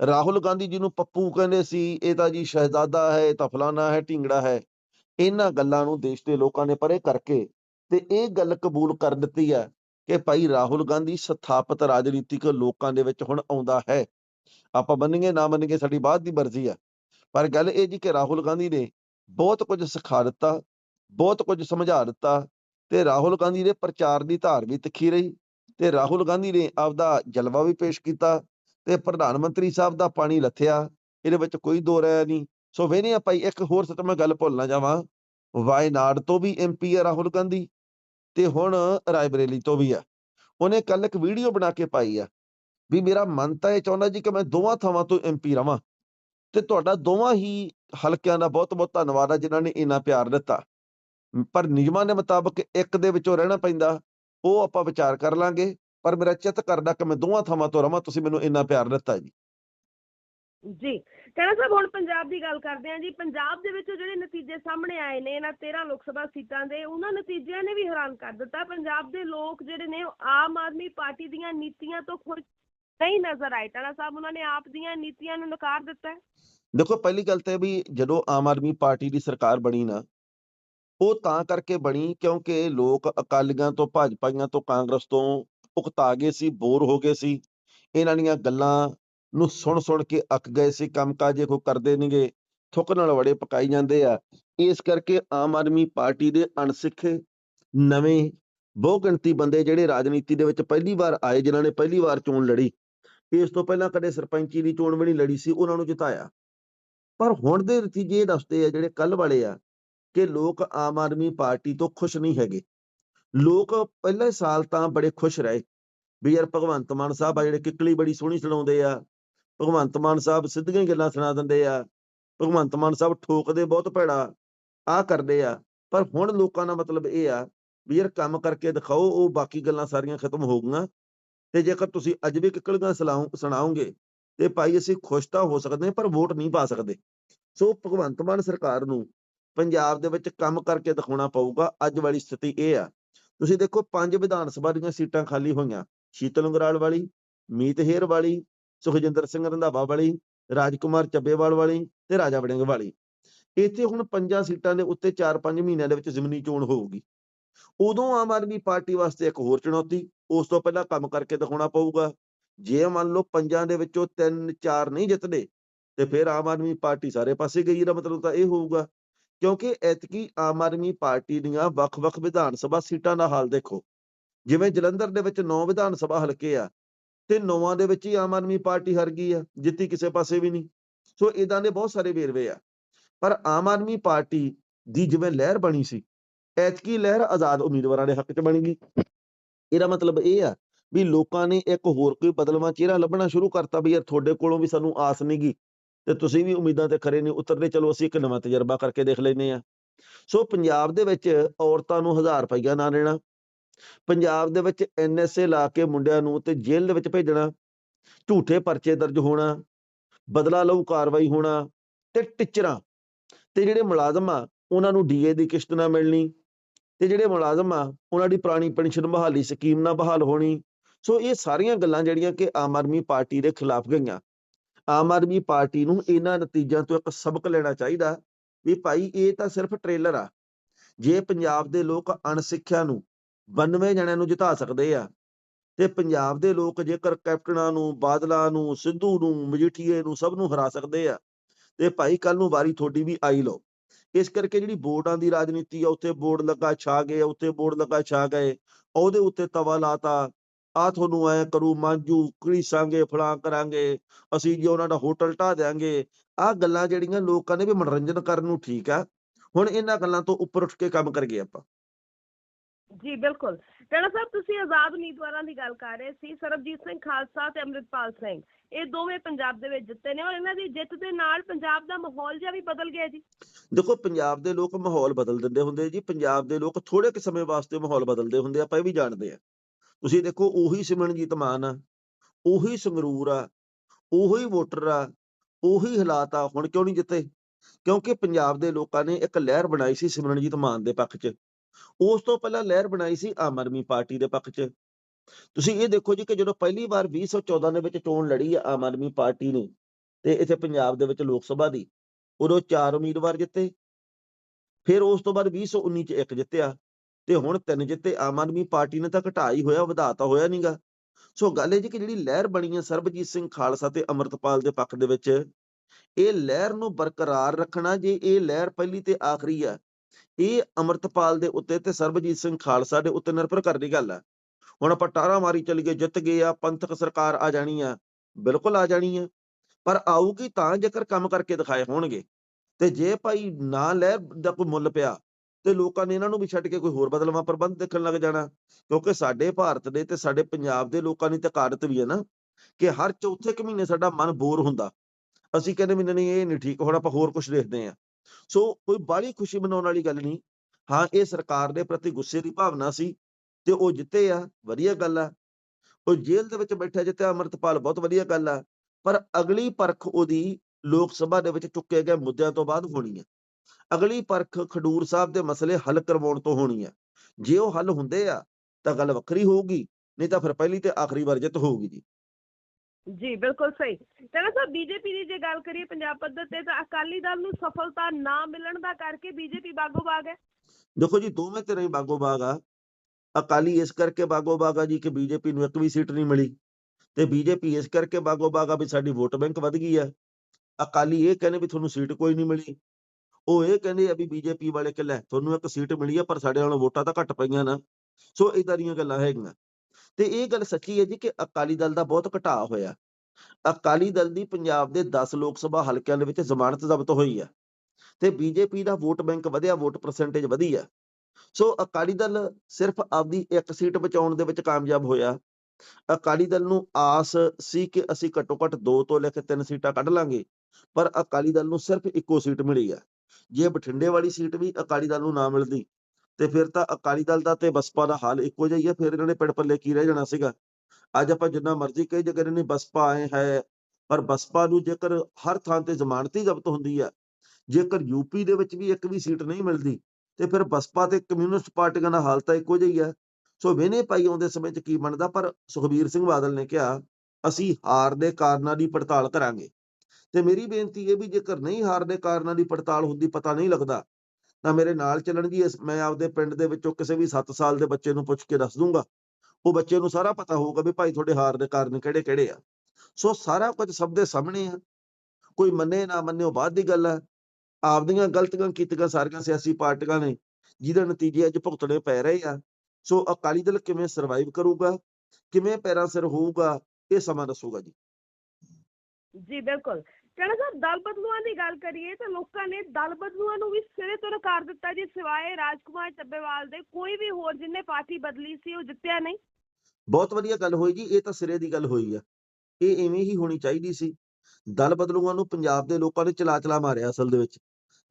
Speaker 2: ਰਾਹੁਲ ਗਾਂਧੀ ਜੀ ਨੂੰ ਪੱਪੂ ਕਹਿੰਦੇ ਸੀ, ਇਹ ਤਾਂ ਜੀ ਸ਼ਹਿਜ਼ਾਦਾ ਹੈ, ਇਹ ਤਾਂ ਫਲਾਣਾ ਹੈ, ਢਿੰਗੜਾ ਹੈ। ਇਹਨਾਂ ਗੱਲਾਂ ਨੂੰ ਦੇਸ਼ ਦੇ ਲੋਕਾਂ ਨੇ ਪਰੇ ਕਰਕੇ ਤੇ ਇਹ ਗੱਲ ਕਬੂਲ ਕਰ ਦਿੱਤੀ ਹੈ ਕਿ ਭਾਈ ਰਾਹੁਲ ਗਾਂਧੀ ਸਥਾਪਿਤ ਰਾਜਨੀਤਿਕ ਲੋਕਾਂ ਦੇ ਵਿੱਚ ਹੁਣ ਆਉਂਦਾ ਹੈ। ਆਪਾਂ ਮੰਨੀਏ, ਨਾ ਮੰਨੀਏ, ਸਾਡੀ ਬਾਤ ਦੀ ਮਰਜ਼ੀ ਹੈ ਪਰ ਗੱਲ ਇਹ ਜੀ ਕਿ ਰਾਹੁਲ ਗਾਂਧੀ ਨੇ ਬਹੁਤ ਕੁਝ ਸਿਖਾ ਦਿੱਤਾ, ਬਹੁਤ ਕੁਝ ਸਮਝਾ ਦਿੱਤਾ ਤੇ ਰਾਹੁਲ ਗਾਂਧੀ ਦੇ ਪ੍ਰਚਾਰ ਦੀ ਧਾਰ ਵੀ ਤਿੱਖੀ ਰਹੀ। ਤੇ ਰਾਹੁਲ ਗਾਂਧੀ ਨੇ ਆਪਦਾ ਜਲਵਾ ਵੀ ਪੇਸ਼ ਕੀਤਾ ਤੇ ਪ੍ਰਧਾਨ ਮੰਤਰੀ ਸਾਹਿਬ ਦਾ ਪਾਣੀ ਲੱਥਿਆ, ਇਹਦੇ ਵਿੱਚ ਕੋਈ ਦੋ ਰਾਇ ਨਹੀਂ। ਸੋ ਵੇਨੇ ਭਾਈ, ਇੱਕ ਹੋਰ ਸੱਚ ਮੈਂ ਗੱਲ ਭੁੱਲ ਨਾ ਜਾਵਾਂ ਵਾਇਨਾਡ ਤੋਂ ਵੀ ਐਮਪੀ ਹੈ ਰਾਹੁਲ ਗਾਂਧੀ ਤੇ ਹੁਣ ਰਾਏਬਰੇਲੀ ਤੋਂ ਵੀ ਆ। ਉਹਨੇ ਕੱਲ ਇੱਕ ਵੀਡੀਓ ਬਣਾ ਕੇ ਪਾਈ ਆ ਵੀ ਮੇਰਾ ਮਨ ਤਾਂ ਇਹ ਚਾਹੁੰਦਾ ਜੀ ਕਿ ਮੈਂ ਦੋਵਾਂ ਥਾਵਾਂ ਤੋਂ ਐਮਪੀ ਰਵਾਂ ਤੇ ਤੁਹਾਡਾ ਦੋਵਾਂ ਹੀ ਹਲਕਿਆਂ ਦਾ ਬਹੁਤ ਬਹੁਤ ਧੰਨਵਾਦ ਆ ਜਿਨ੍ਹਾਂ ਨੇ ਇੰਨਾ ਪਿਆਰ ਦਿੱਤਾ। ਪਰ ਨਿਯਮਾਂ ਦੇ ਮੁਤਾਬਕ ਇੱਕ ਦੇ ਵਿੱਚੋਂ ਰਹਿਣਾ ਪੈਂਦਾ ਉਹ ਆਪਾਂ ਵਿਚਾਰ ਕਰ ਲਾਂਗੇ ਪਰ ਮੇਰਾ ਚਿੱਤ ਕਰਦਾ ਕਿ ਮੈਂ ਦੋਵਾਂ ਥਾਵਾਂ ਤੋਂ ਰਵਾਂ ਤੁਸੀਂ ਮੈਨੂੰ ਇੰਨਾ ਪਿਆਰ ਦਿੱਤਾ ਜੀ।
Speaker 1: ਜੀ ਕਹਿਣਾ ਸਾਹਿਬ ਹੁਣ ਪੰਜਾਬ ਦੀ ਗੱਲ ਕਰਦੇ ਹਾਂ ਜੀ ਪੰਜਾਬ ਦੇ ਵਿੱਚ ਜਿਹੜੇ ਨਤੀਜੇ ਸਾਹਮਣੇ ਆਏ ਨੇ ਇਹਨਾਂ 13 ਲੋਕ ਸਭਾ ਸੀਟਾਂ ਦੇ ਉਹਨਾਂ ਨਤੀਜਿਆਂ ਨੇ ਵੀ ਹੈਰਾਨ ਕਰ ਦਿੱਤਾ। ਪੰਜਾਬ ਦੇ ਲੋਕ ਜਿਹੜੇ ਨੇ ਆਮ ਆਦਮੀ ਪਾਰਟੀ ਦੀਆਂ ਨੀਤੀਆਂ ਤੋਂ ਖੁਸ਼ ਨਹੀਂ ਨਜ਼ਰ ਆਏ। ਟਾਣਾ ਸਾਹਿਬ ਉਹਨਾਂ ਨੇ ਆਪ ਦੀਆਂ ਨੀਤੀਆਂ ਨੂੰ ਨਕਾਰ ਦਿੱਤਾ।
Speaker 2: ਦੇਖੋ ਪਹਿਲੀ ਗੱਲ ਤਾਂ ਵੀ ਜਦੋਂ ਆਮ ਆਦਮੀ ਪਾਰਟੀ ਦੀ ਸਰਕਾਰ ਬਣੀ ਨਾ ਉਹ ਤਾਂ ਕਰਕੇ ਬਣੀ ਕਿਉਂਕਿ ਲੋਕ ਅਕਾਲੀਆਂ ਤੋਂ, ਭਾਜਪਾਈਆਂ ਤੋਂ, ਕਾਂਗਰਸ ਤੋਂ ਉਕਤਾ ਗਏ ਸੀ, ਬੋਰ ਹੋ ਗਏ ਸੀ। ਇਹਨਾਂ ਦੀਆਂ ਗੱਲਾਂ ਨੂੰ ਸੁਣ ਸੁਣ ਕੇ ਅੱਕ ਗਏ ਸੀ। ਕੰਮਕਾਜ ਇਹ ਕੋਈ ਕਰਦੇ ਨਹੀਂਗੇ ਥੁੱਕ ਨਾਲ ਵੜੇ ਪਕਾਈ ਜਾਂਦੇ ਆ। ਇਸ ਕਰਕੇ ਆਮ ਆਦਮੀ ਪਾਰਟੀ ਦੇ ਅਣਸਿੱਖੇ ਨਵੇਂ ਬਹੁਗਿਣਤੀ ਬੰਦੇ ਜਿਹੜੇ ਰਾਜਨੀਤੀ ਦੇ ਵਿੱਚ ਪਹਿਲੀ ਵਾਰ ਆਏ, ਜਿਨ੍ਹਾਂ ਨੇ ਪਹਿਲੀ ਵਾਰ ਚੋਣ ਲੜੀ, ਇਸ ਤੋਂ ਪਹਿਲਾਂ ਕਦੇ ਸਰਪੰਚੀ ਦੀ ਚੋਣ ਵੀ ਨਹੀਂ ਲੜੀ ਸੀ, ਉਹਨਾਂ ਨੂੰ ਜਿਤਾਇਆ। ਪਰ ਹੁਣ ਦੇ ਨਤੀਜੇ ਇਹ ਦੱਸਦੇ ਆ, ਜਿਹੜੇ ਕੱਲ ਵਾਲੇ ਆ ਕਿ ਲੋਕ ਆਮ ਆਦਮੀ ਪਾਰਟੀ ਤੋਂ ਖੁਸ਼ ਨਹੀਂ ਹੈਗੇ। ਲੋਕ ਪਹਿਲੇ ਸਾਲ ਤਾਂ ਬੜੇ ਖੁਸ਼ ਰਹੇ ਵੀ ਯਾਰ ਭਗਵੰਤ ਮਾਨ ਸਾਹਿਬ ਆ ਜਿਹੜੇ ਕਿੱਕਲੀ ਬੜੀ ਸੋਹਣੀ ਸੁਣਾਉਂਦੇ ਆ, ਭਗਵੰਤ ਮਾਨ ਸਾਹਿਬ ਸਿੱਧੀਆਂ ਗੱਲਾਂ ਸੁਣਾ ਦਿੰਦੇ ਆ, ਭਗਵੰਤ ਮਾਨ ਸਾਹਿਬ ਠੋਕਦੇ ਬਹੁਤ ਭੈੜਾ ਆ ਕਰਦੇ ਆ। ਪਰ ਹੁਣ ਲੋਕਾਂ ਦਾ ਮਤਲਬ ਇਹ ਆ ਵੀ ਯਾਰ ਕੰਮ ਕਰਕੇ ਦਿਖਾਓ, ਉਹ ਬਾਕੀ ਗੱਲਾਂ ਸਾਰੀਆਂ ਖਤਮ ਹੋ ਗਈਆਂ ਤੇ ਜੇਕਰ ਤੁਸੀਂ ਅੱਜ ਵੀ ਕਿੱਕਲੀਆਂ ਸਲਾਉ, ਸੁਣਾਓਗੇ ਤੇ ਭਾਈ ਅਸੀਂ ਖੁਸ਼ ਤਾਂ ਹੋ ਸਕਦੇ ਹਾਂ, ਪਰ ਵੋਟ ਨਹੀਂ ਪਾ ਸਕਦੇ। ਸੋ ਭਗਵੰਤ ਮਾਨ ਸਰਕਾਰ ਨੂੰ ਪੰਜਾਬ ਦੇ ਵਿੱਚ ਕੰਮ ਕਰਕੇ ਦਿਖਾਉਣਾ ਪਊਗਾ, ਅੱਜ ਵਾਲੀ ਸਥਿਤੀ ਇਹ ਆ। ਤੁਸੀਂ ਦੇਖੋ, ਪੰਜ ਵਿਧਾਨ ਸਭਾ ਦੀਆਂ ਸੀਟਾਂ ਖਾਲੀ ਹੋਈਆਂ। ਸ਼ੀਤਲ ਉਂਗਰਾਲ ਵਾਲੀ, ਮੀਤ ਹੇਰ ਵਾਲੀ, ਸੁਖਜਿੰਦਰ ਸਿੰਘ ਰੰਧਾਵਾ ਵਾਲੀ, ਰਾਜਕੁਮਾਰ ਚੱਬੇਵਾਲ ਵਾਲੀ ਤੇ ਰਾਜਾ ਵੜਿੰਗ ਵਾਲੀ। ਇੱਥੇ ਹੁਣ ਪੰਜਾਂ ਸੀਟਾਂ ਦੇ ਉੱਤੇ 4-5 ਮਹੀਨਿਆਂ ਦੇ ਵਿੱਚ ਜ਼ਿਮਨੀ ਚੋਣ ਹੋਊਗੀ। ਉਦੋਂ ਆਮ ਆਦਮੀ ਪਾਰਟੀ ਵਾਸਤੇ ਇੱਕ ਹੋਰ ਚੁਣੌਤੀ, ਉਸ ਤੋਂ ਪਹਿਲਾਂ ਕੰਮ ਕਰਕੇ ਦਿਖਾਉਣਾ ਪਊਗਾ। ਜੇ ਮੰਨ ਲਓ ਪੰਜਾਂ ਦੇ ਵਿੱਚੋਂ 3-4 ਨਹੀਂ ਜਿੱਤਦੇ, ਤੇ ਫਿਰ ਆਮ ਆਦਮੀ ਪਾਰਟੀ ਸਾਰੇ ਪਾਸੇ ਗਈ ਦਾ ਮਤਲਬ ਤਾਂ ਇਹ ਹੋਊਗਾ। ਕਿਉਂਕਿ ਐਤਕੀ ਆਮ ਆਦਮੀ ਪਾਰਟੀ ਦੀਆਂ ਵੱਖ-ਵੱਖ ਵਿਧਾਨ ਸਭਾ ਸੀਟਾਂ ਦਾ ਹਾਲ ਦੇਖੋ। ਜਿਵੇਂ ਜਲੰਧਰ ਦੇ ਵਿੱਚ 9 ਵਿਧਾਨ ਸਭਾ ਹਲਕੇ ਆ ਤੇ ਨੌਵਾਂ ਦੇ ਵਿੱਚ ਹੀ ਆਮ ਆਦਮੀ ਪਾਰਟੀ ਹਾਰ ਗਈ ਆ, ਜਿੱਤੀ ਕਿਸੇ ਪਾਸੇ ਵੀ ਨਹੀਂ। ਸੋ ਇਦਾਂ ਦੇ ਬਹੁਤ ਸਾਰੇ ਵੇਰਵੇ ਆ। ਪਰ ਆਮ ਆਦਮੀ ਪਾਰਟੀ ਦੀ ਜਿਵੇਂ ਲਹਿਰ ਬਣੀ ਸੀ, ਐਤਕੀ ਲਹਿਰ ਆਜ਼ਾਦ ਉਮੀਦਵਾਰਾਂ ਦੇ ਹੱਕ 'ਚ ਬਣ ਗਈ। ਇਹਦਾ ਮਤਲਬ ਇਹ ਆ ਵੀ ਲੋਕਾਂ ਨੇ ਇੱਕ ਹੋਰ ਕੋਈ ਬਦਲਵਾਂ ਚਿਹਰਾ ਲੱਭਣਾ ਸ਼ੁਰੂ ਕਰਤਾ ਵੀ ਯਾਰ ਤੁਹਾਡੇ ਕੋਲੋਂ ਵੀ ਸਾਨੂੰ ਆਸ ਨਹੀਂਗੀ ਤੇ ਤੁਸੀਂ ਵੀ ਉਮੀਦਾਂ ਤੇ ਖਰੇ ਨਹੀਂ ਉਤਰਦੇ ਚਲੋ, ਅਸੀਂ ਇੱਕ ਨਵਾਂ ਤਜਰਬਾ ਕਰਕੇ ਦੇਖ ਲੈਨੇ ਆ ਸੋ ਪੰਜਾਬ ਦੇ ਵਿੱਚ ਔਰਤਾਂ ਨੂੰ 1000 ਰੁਪਈਆ ਨਾ ਦੇਣਾ, ਪੰਜਾਬ ਦੇ ਵਿੱਚ ਐਨਐਸਏ ਲਾ ਕੇ ਮੁੰਡਿਆਂ ਨੂੰ ਤੇ ਜੇਲ੍ਹ ਦੇ ਵਿੱਚ ਭੇਜਣਾ, ਝੂਠੇ ਪਰਚੇ ਦਰਜ ਹੋਣਾ, ਬਦਲਾ ਲਊ ਕਾਰਵਾਈ ਹੋਣਾ ਤੇ ਟੀਚਰਾਂ ਤੇ ਜਿਹੜੇ ਮੁਲਾਜ਼ਮ ਆ, ਉਹਨਾਂ ਨੂੰ ਡੀਏ ਦੀ ਕਿਸ਼ਤ ਨਾ ਮਿਲਣੀ ਤੇ ਜਿਹੜੇ ਮੁਲਾਜ਼ਮ ਆ, ਉਹਨਾਂ ਦੀ ਪੁਰਾਣੀ ਪੈਨਸ਼ਨ ਬਹਾਲੀ ਸਕੀਮ ਨਾ ਬਹਾਲ ਹੋਣੀ। ਸੋ ਇਹ ਸਾਰੀਆਂ ਗੱਲਾਂ ਜਿਹੜੀਆਂ ਕਿ ਆਮ ਆਦਮੀ ਪਾਰਟੀ ਦੇ ਖਿਲਾਫ ਗਈਆਂ। ਆਮ ਆਦਮੀ ਪਾਰਟੀ ਨੂੰ ਇਹਨਾਂ ਨਤੀਜਿਆਂ ਤੋਂ ਇੱਕ ਸਬਕ ਲੈਣਾ ਚਾਹੀਦਾ ਵੀ ਭਾਈ ਇਹ ਤਾਂ ਸਿਰਫ ਟ੍ਰੇਲਰ ਆ। ਜੇ ਪੰਜਾਬ ਦੇ ਲੋਕ ਅਣਸਿੱਖਿਆ ਨੂੰ 92 ਜਣਿਆਂ ਨੂੰ ਜਿਤਾ ਸਕਦੇ ਆ, ਤੇ ਪੰਜਾਬ ਦੇ ਲੋਕ ਜੇਕਰ ਕੈਪਟਨਾਂ ਨੂੰ, ਬਾਦਲਾਂ ਨੂੰ, ਸਿੱਧੂ ਨੂੰ, ਮਜੀਠੀਏ ਨੂੰ ਸਭ ਨੂੰ ਹਰਾ ਸਕਦੇ ਆ, ਤੇ ਭਾਈ ਕੱਲ ਨੂੰ ਵਾਰੀ ਤੁਹਾਡੀ ਵੀ ਆਈ ਲਓ। ਇਸ ਕਰਕੇ ਜਿਹੜੀ ਬੋਰਡਾਂ ਦੀ ਰਾਜਨੀਤੀ ਆ, ਉੱਥੇ ਬੋਰਡ ਲੱਗਾ ਛਾ ਗਏ, ਉੱਥੇ ਬੋਰਡ ਲੱਗਾ ਛਾ ਗਏ, ਉਹਦੇ ਉੱਤੇ ਤਵਾ ਲਾਤਾ ਆ ਤੁਹਾਨੂੰ ਐ ਕਰੂ ਮਾਂਜੂ ਘੜੀਸਾਂਗੇ ਫਲਾਂ ਕਰਾਂਗੇ ਅਸੀਂ ਜੀ ਉਹਨਾਂ ਦਾ ਹੋਟਲ ਢਾ ਦੇਾਂਗੇ ਆ ਗੱਲਾਂ ਜਿਹੜੀਆਂ ਲੋਕਾਂ ਨੇ ਵੀ ਮਨੋਰੰਜਨ ਕਰਨ ਨੂੰ ਠੀਕ ਆ। ਹੁਣ ਇਹਨਾਂ ਗੱਲਾਂ ਤੋਂ ਉੱਪਰ ਉੱਠ ਕੇ ਕੰਮ ਕਰੀਏ ਆਪਾਂ।
Speaker 1: ਜੀ ਬਿਲਕੁਲ। ਟਣਾ ਸਾਹਿਬ ਤੁਸੀਂ ਆਜ਼ਾਦ ਉਮੀਦਵਾਰਾਂ ਦੀ ਗੱਲ ਕਰ ਰਹੇ ਸੀ ਸਰਬਜੀਤ ਸਿੰਘ ਖਾਲਸਾ ਤੇ ਅੰਮ੍ਰਿਤਪਾਲ ਸਿੰਘ। ਇਹ ਦੋਵੇਂ ਪੰਜਾਬ ਦੇ ਵਿੱਚ ਜਿੱਤੇ ਨੇ ਔਰ ਇਹਨਾਂ ਦੀ ਜਿੱਤ ਦੇ ਨਾਲ ਪੰਜਾਬ ਦਾ ਮਾਹੌਲ ਜਿਹਾ ਵੀ ਬਦਲ ਗਿਆ ਜੀ।
Speaker 2: ਦੇਖੋ ਪੰਜਾਬ ਦੇ ਲੋਕ ਮਾਹੌਲ ਬਦਲ ਦਿੰਦੇ ਹੁੰਦੇ ਜੀ। ਪੰਜਾਬ ਦੇ ਲੋਕ ਥੋੜੇ ਕੁ ਸਮੇਂ ਵਾਸਤੇ ਮਾਹੌਲ ਬਦਲਦੇ ਹੁੰਦੇ ਆਪਾਂ ਇਹ ਵੀ ਜਾਣਦੇ ਆ। ਤੁਸੀਂ ਦੇਖੋ ਉਹੀ ਸਿਮਰਨਜੀਤ ਮਾਨ ਆ, ਉਹੀ ਸੰਗਰੂਰ ਆ, ਉਹੀ ਵੋਟਰ ਆ, ਉਹੀ ਹਾਲਾਤ ਆ, ਹੁਣ ਕਿਉਂ ਨਹੀਂ ਜਿੱਤੇ? ਕਿਉਂਕਿ ਪੰਜਾਬ ਦੇ ਲੋਕਾਂ ਨੇ ਇੱਕ ਲਹਿਰ ਬਣਾਈ ਸੀ ਸਿਮਰਨਜੀਤ ਮਾਨ ਦੇ ਪੱਖ 'ਚ। ਉਸ ਤੋਂ ਪਹਿਲਾਂ ਲਹਿਰ ਬਣਾਈ ਸੀ ਆਮ ਆਦਮੀ ਪਾਰਟੀ ਦੇ ਪੱਖ 'ਚ। ਤੁਸੀਂ ਇਹ ਦੇਖੋ ਜੀ ਕਿ ਜਦੋਂ ਪਹਿਲੀ ਵਾਰ 2014 ਦੇ ਵਿੱਚ ਚੋਣ ਲੜੀ ਆਮ ਆਦਮੀ ਪਾਰਟੀ ਨੇ ਤੇ ਇੱਥੇ ਪੰਜਾਬ ਦੇ ਵਿੱਚ ਲੋਕ ਸਭਾ ਦੀ, ਉਦੋਂ ਚਾਰ ਉਮੀਦਵਾਰ ਜਿੱਤੇ, ਫਿਰ ਉਸ ਤੋਂ ਬਾਅਦ 2019 ਚ ਇੱਕ ਜਿੱਤਿਆ। ਤੇ ਹੁਣ ਤਿੰਨ ਜਿੱਤੇ ਆਮ ਆਦਮੀ ਪਾਰਟੀ ਨੇ ਤਾਂ ਘਟਾ ਹੀ ਹੋਇਆ ਵਧਾਤਾ ਹੋਇਆ ਨਹੀਂਗਾ ਸੋ ਗੱਲ ਇਹ ਜੀ ਕਿ ਜਿਹੜੀ ਲਹਿਰ ਬਣੀ ਹੈ ਸਰਬਜੀਤ ਸਿੰਘ ਖਾਲਸਾ ਤੇ ਅਮਰਤਪਾਲ ਦੇ ਪੱਖ ਦੇ ਵਿੱਚ, ਇਹ ਲਹਿਰ ਨੂੰ ਬਰਕਰਾਰ ਰੱਖਣਾ ਜੇ ਇਹ ਲਹਿਰ ਪਹਿਲੀ ਤੇ ਆਖਰੀ ਆ, ਇਹ ਅਮਰਤਪਾਲ ਦੇ ਉੱਤੇ ਤੇ ਸਰਬਜੀਤ ਸਿੰਘ ਖਾਲਸਾ ਦੇ ਉੱਤੇ ਨਿਰਭਰ ਕਰਦੀ ਗੱਲ ਆ। ਹੁਣ ਆਪਾਂ ਟਾਰਾ ਮਾਰੀ ਚੱਲ ਗਏ ਜਿੱਤ ਗਏ ਆ, ਪੰਥਕ ਸਰਕਾਰ ਆ ਜਾਣੀ ਆ, ਬਿਲਕੁਲ ਆ ਜਾਣੀ ਆ, ਪਰ ਆਊਗੀ ਤਾਂ ਜੇਕਰ ਕੰਮ ਕਰਕੇ ਦਿਖਾਏ ਹੋਣਗੇ। ਤੇ ਜੇ ਭਾਈ ਨਾ ਲਹਿਰ ਦਾ ਕੋਈ ਮੁੱਲ ਪਿਆ ਤੇ ਲੋਕਾਂ ਨੇ ਇਹਨਾਂ ਨੂੰ ਵੀ ਛੱਡ ਕੇ ਕੋਈ ਹੋਰ ਬਦਲਵਾਂ ਪ੍ਰਬੰਧ ਦੇਖਣ ਲੱਗ ਜਾਣਾ। ਕਿਉਂਕਿ ਸਾਡੇ ਭਾਰਤ ਦੇ ਤੇ ਸਾਡੇ ਪੰਜਾਬ ਦੇ ਲੋਕਾਂ ਦੀ ਤਾਂ ਵੀ ਹੈ ਨਾ, ਕਿ ਹਰ ਚੌਥੇ ਕੁ ਮਹੀਨੇ ਸਾਡਾ ਮਨ ਬੋਰ ਹੁੰਦਾ। ਅਸੀਂ ਕਹਿੰਦੇ ਵੀ ਨਹੀਂ ਇਹ ਨਹੀਂ ਠੀਕ, ਹੁਣ ਆਪਾਂ ਹੋਰ ਕੁਝ ਦੇਖਦੇ ਆ ਸੋ ਕੋਈ ਬਾਹਲੀ ਖੁਸ਼ੀ ਮਨਾਉਣ ਵਾਲੀ ਗੱਲ ਨਹੀਂ। ਹਾਂ, ਇਹ ਸਰਕਾਰ ਦੇ ਪ੍ਰਤੀ ਗੁੱਸੇ ਦੀ ਭਾਵਨਾ ਸੀ ਤੇ ਉਹ ਜਿੱਤੇ ਆ, ਵਧੀਆ ਗੱਲ ਆ। ਉਹ ਜੇਲ੍ਹ ਦੇ ਵਿੱਚ ਬੈਠਾ ਜਿੱਤੇ ਅਮਰਤਪਾਲ ਬਹੁਤ ਵਧੀਆ ਗੱਲ ਆ। ਪਰ ਅਗਲੀ ਪਰਖ ਉਹਦੀ ਲੋਕ ਸਭਾ ਦੇ ਵਿੱਚ ਚੁੱਕੇ ਗਏ ਮੁੱਦਿਆਂ ਤੋਂ ਬਾਅਦ ਹੋਣੀ ਹੈ ਅਗਲੀ ਪਰਖ ਖਡੂਰ ਸਾਹਿਬ ਦੇ ਮਸਲੇ ਹੱਲ ਕਰਵਾਉਣ ਤੋਂ ਹੋਣੀ ਹੈ ਜੇ ਉਹ ਹੱਲ ਹੁੰਦੇ ਆ ਤਾਂ ਗੱਲ ਵੱਖਰੀ ਹੋਊਗੀ ਨਹੀਂ ਤਾਂ ਫਿਰ ਪਹਿਲੀ ਤੇ ਆਖਰੀ ਵਾਰ ਜਿੱਤ ਹੋਊਗੀ ਜੀ।
Speaker 1: ਜੀ ਬਿਲਕੁਲ ਸਹੀ। ਕਹਿੰਦਾ ਸਰ ਬੀਜੇਪੀ ਦੀ ਜੇ ਗੱਲ ਕਰੀਏ ਪੰਜਾਬ ਪੱਧਰ ਤੇ ਤਾਂ ਅਕਾਲੀ ਦਲ ਨੂੰ ਸਫਲਤਾ ਨਾ ਮਿਲਣ ਦਾ ਕਰਕੇ ਬੀਜੇਪੀ ਬਾਗੋ ਬਾਗ ਹੈ।
Speaker 2: ਦੇਖੋ ਜੀ ਦੋਵੇਂ ਧਿਰਾਂ ਹੀ ਬਾਗੋ ਬਾਗ ਆ। ਅਕਾਲੀ ਇਸ ਕਰਕੇ ਬਾਗੋ ਬਾਗ ਆ ਜੀ ਕਿ ਬੀਜੇਪੀ ਨੂੰ ਇੱਕ ਵੀ ਸੀਟ ਨਹੀਂ ਮਿਲੀ। ਤੇ ਬੀਜੇਪੀ ਇਸ ਕਰਕੇ ਬਾਗੋ ਬਾਗ ਆ ਵੀ ਸਾਡੀ ਵੋਟ ਬੈਂਕ ਵਧ ਗਈ ਆ। ਅਕਾਲੀ ਇਹ ਕਹਿੰਦੇ ਵੀ ਤੁਹਾਨੂੰ ਸੀਟ ਕੋਈ ਨਹੀਂ ਮਿਲੀ। ਉਹ ਇਹ ਕਹਿੰਦੇ ਆ ਵੀ ਬੀਜੇਪੀ ਵਾਲੇ ਕਿ ਲੈ ਤੁਹਾਨੂੰ ਇੱਕ ਸੀਟ ਮਿਲੀ ਆ, ਪਰ ਸਾਡੇ ਨਾਲੋਂ ਵੋਟਾਂ ਤਾਂ ਘੱਟ ਪਈਆਂ ਨਾ। ਸੋ ਇਦਾਂ ਦੀਆਂ ਗੱਲਾਂ ਹੈਗੀਆਂ। ਤੇ ਇਹ ਗੱਲ ਸੱਚੀ ਹੈ ਜੀ ਕਿ ਅਕਾਲੀ ਦਲ ਦਾ ਬਹੁਤ ਘਟਾਅ ਹੋਇਆ। ਅਕਾਲੀ ਦਲ ਦੀ ਪੰਜਾਬ ਦੇ 10 ਲੋਕ ਸਭਾ ਹਲਕਿਆਂ ਦੇ ਵਿੱਚ ਜ਼ਮਾਨਤ ਜ਼ਬਤ ਹੋਈ ਆ। ਤੇ ਬੀਜੇਪੀ ਦਾ ਵੋਟ ਬੈਂਕ ਵਧਿਆ, ਵੋਟ ਪਰਸੈਂਟੇਜ ਵਧੀ ਆ। ਸੋ ਅਕਾਲੀ ਦਲ ਸਿਰਫ ਆਪਦੀ ਇੱਕ ਸੀਟ ਬਚਾਉਣ ਦੇ ਵਿੱਚ ਕਾਮਯਾਬ ਹੋਇਆ। ਅਕਾਲੀ ਦਲ ਨੂੰ ਆਸ ਸੀ ਕਿ ਅਸੀਂ ਘੱਟੋ ਘੱਟ 2 ਤੋਂ ਲੈ ਕੇ 3 ਸੀਟਾਂ ਕੱਢ ਲਾਂਗੇ, ਪਰ ਅਕਾਲੀ ਦਲ ਨੂੰ ਸਿਰਫ ਇੱਕੋ ਸੀਟ ਮਿਲੀ ਆ। ਜੇ ਬਠਿੰਡੇ ਵਾਲੀ ਸੀਟ ਵੀ ਅਕਾਲੀ ਦਲ ਨੂੰ ਨਾ ਮਿਲਦੀ, ਤੇ ਫਿਰ ਤਾਂ ਅਕਾਲੀ ਦਲ ਦਾ ਤੇ ਬਸਪਾ ਦਾ ਹਾਲ ਇੱਕੋ ਜਿਹਾ ਹੀ ਹੈ ਫਿਰ ਇਹਨਾਂ ਨੇ ਪਿੰਡ ਪੱਲੇ ਕੀ ਰਹਿ ਜਾਣਾ ਸੀਗਾ? ਅੱਜ ਆਪਾਂ ਜਿੰਨਾ ਮਰਜ਼ੀ ਕਹੀ ਜੇਕਰ ਇਹਨੇ ਬਸਪਾ ਆਏ ਹੈ, ਪਰ ਬਸਪਾ ਨੂੰ ਜੇਕਰ ਹਰ ਥਾਂ ਤੇ ਜ਼ਮਾਨਤੀ ਜ਼ਬਤ ਹੁੰਦੀ ਹੈ ਜੇਕਰ ਯੂਪੀ ਦੇ ਵਿੱਚ ਵੀ ਇੱਕ ਵੀ ਸੀਟ ਨਹੀਂ ਮਿਲਦੀ, ਤੇ ਫਿਰ ਬਸਪਾ ਤੇ ਕਮਿਊਨਿਸਟ ਪਾਰਟੀਆਂ ਦਾ ਹਾਲ ਤਾਂ ਇੱਕੋ ਜਿਹਾ ਹੈ ਸੋ ਵੇਨੇ ਪਾਈ ਆਉਂਦੇ ਸਮੇਂ 'ਚ ਕੀ ਬਣਦਾ? ਪਰ ਸੁਖਬੀਰ ਸਿੰਘ ਬਾਦਲ ਨੇ ਕਿਹਾ, ਅਸੀਂ ਹਾਰ ਦੇ ਕਾਰਨਾਂ ਦੀ ਪੜਤਾਲ ਕਰਾਂਗੇ। ਤੇ ਮੇਰੀ ਬੇਨਤੀ ਇਹ ਵੀ ਜੇਕਰ ਨਹੀਂ ਹਾਰ ਦੇ ਕਾਰਨਾਂ ਦੀ ਪੜਤਾਲ ਹੁੰਦੀ, ਪਤਾ ਨਹੀਂ ਲੱਗਦਾ, ਤਾਂ ਮੇਰੇ ਨਾਲ ਚੱਲਣ ਜੀ ਇਸ- ਮੈਂ ਆਪਦੇ ਪਿੰਡ ਦੇ ਵਿੱਚੋਂ ਕਿਸੇ ਵੀ 7 ਸਾਲ ਦੇ ਬੱਚੇ ਨੂੰ ਪੁੱਛ ਕੇ ਦੱਸ ਦੂੰਗਾ। ਉਹ ਬੱਚੇ ਨੂੰ ਸਾਰਾ ਪਤਾ ਹੋਊਗਾ ਵੀ ਭਾਈ ਤੁਹਾਡੇ ਹਾਰ ਦੇ ਕਾਰਨ ਕਿਹੜੇ ਕਿਹੜੇ ਆ। ਸੋ ਸਾਰਾ ਕੁਝ ਸਭ ਦੇ ਸਾਹਮਣੇ ਆ। ਕੋਈ ਮੰਨੇ ਨਾ ਮੰਨੇ ਉਹ ਬਾਅਦ ਦੀ ਗੱਲ ਆ। ਆਪਦੀਆਂ ਗਲਤੀਆਂ ਕੀਤੀਆਂ ਸਾਰੀਆਂ ਸਿਆਸੀ ਪਾਰਟੀਆਂ ਨੇ, ਜਿਹਦੇ ਨਤੀਜੇ ਅੱਜ ਭੁਗਤਣੇ ਪੈ ਰਹੇ ਆ। ਸੋ ਅਕਾਲੀ ਦਲ ਕਿਵੇਂ ਸਰਵਾਈਵ ਕਰੂਗਾ, ਕਿਵੇਂ ਪੈਰਾਂ ਸਿਰ ਹੋਊਗਾ, ਇਹ ਸਮਾਂ ਦੱਸੂਗਾ ਜੀ।
Speaker 1: ਜੀ, ਬਿਲਕੁਲ। ਕਹਿੰਦਾ ਸਰ, ਦਲ ਬਦਲੂਆਂ ਦੀ ਗੱਲ ਕਰੀਏ ਤਾਂ ਲੋਕਾਂ ਨੇ ਦਲ ਬਦਲੂਆਂ ਨੂੰ ਵੀ ਸਿਰੇ ਤੋਂ ਨਕਾਰ ਦਿੱਤਾ ਜੀ, ਸਿਵਾਏ ਰਾਜਕੁਮਾਰ ਚੱਬੇਵਾਲ ਦੇ ਕੋਈ ਵੀ ਹੋਰ ਜਿੰਨੇ ਪਾਰਟੀ ਬਦਲੀ ਸੀ, ਉਹ ਜਿੱਤਿਆ ਨਹੀਂ।
Speaker 2: ਬਹੁਤ ਵਧੀਆ ਗੱਲ ਹੋਈ ਜੀ, ਇਹ ਤਾਂ ਸਿਰੇ ਦੀ ਗੱਲ ਹੋਈ ਆ। ਇਹ ਐਵੇਂ ਹੀ ਹੋਣੀ ਚਾਹੀਦੀ ਸੀ। ਦਲ ਬਦਲੂਆਂ ਨੂੰ ਪੰਜਾਬ ਦੇ ਲੋਕਾਂ ਨੇ ਚਲਾ ਚਲਾ ਮਾਰਿਆ ਅਸਲ ਦੇ ਵਿੱਚ।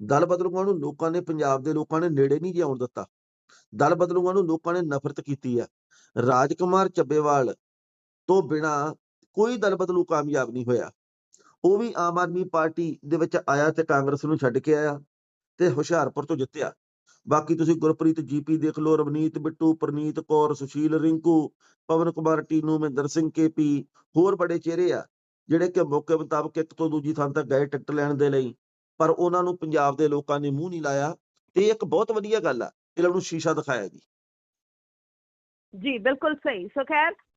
Speaker 2: ਦਲ ਬਦਲੂਆਂ ਨੂੰ ਲੋਕਾਂ ਨੇ ਪੰਜਾਬ ਦੇ ਲੋਕਾਂ ਨੇ ਨੇੜੇ ਨਹੀਂ ਜਿਉਣ ਦਿੱਤਾ। ਦਲ ਬਦਲੂਆਂ ਨੂੰ ਲੋਕਾਂ ਨੇ ਨਫ਼ਰਤ ਕੀਤੀ ਆ। ਰਾਜਕੁਮਾਰ ਚੱਬੇਵਾਲ ਤੋਂ ਬਿਨਾ ਕੋਈ ਦਲ ਬਦਲੂ ਕਾਮਯਾਬ ਨਹੀਂ ਹੋਇਆ। ਉਹ ਵੀ ਆਮ ਆਦਮੀ ਪਾਰਟੀ ਦੇ ਵਿੱਚ ਆਇਆ ਤੇ ਕਾਂਗਰਸ ਨੂੰ ਛੱਡ ਕੇ ਆਇਆ ਤੇ ਹੁਸ਼ਿਆਰਪੁਰ ਤੋਂ ਜਿੱਤਿਆ। ਬਾਕੀ ਤੁਸੀਂ ਗੁਰਪ੍ਰੀਤ, ਜੀਪੀ ਦੇਖ ਲਓ, ਰਵਨੀਤ, ਬਿੱਟੂ, ਪ੍ਰਨੀਤ ਕੌਰ, ਸੁਸ਼ੀਲ, ਰਿੰਕੂ, ਪਵਨ ਕੁਮਾਰ, ਟੀਨੂ, ਮਹਿੰਦਰ ਸਿੰਘ ਕੇਪੀ ਹੋਰ ਬੜੇ ਚਿਹਰੇ ਆ, ਜਿਹੜੇ ਕਿ ਮੌਕੇ ਮੁਤਾਬਕ ਇੱਕ ਤੋਂ ਦੂਜੀ ਥਾਂ ਤੱਕ ਗਏ ਟਿਕਟ ਲੈਣ ਦੇ ਲਈ, ਪਰ ਉਹਨਾਂ ਨੂੰ ਪੰਜਾਬ ਦੇ ਲੋਕਾਂ ਨੇ ਮੂੰਹ ਨਹੀਂ ਲਾਇਆ ਤੇ ਇਹ ਇੱਕ ਬਹੁਤ ਵਧੀਆ ਗੱਲ ਆ। ਇਹਨਾਂ ਨੂੰ ਸ਼ੀਸ਼ਾ ਦਿਖਾਇਆ ਜੀ।
Speaker 1: ਜੀ, ਬਿਲਕੁਲ ਸਹੀ। ਸੋ ਖੈਰ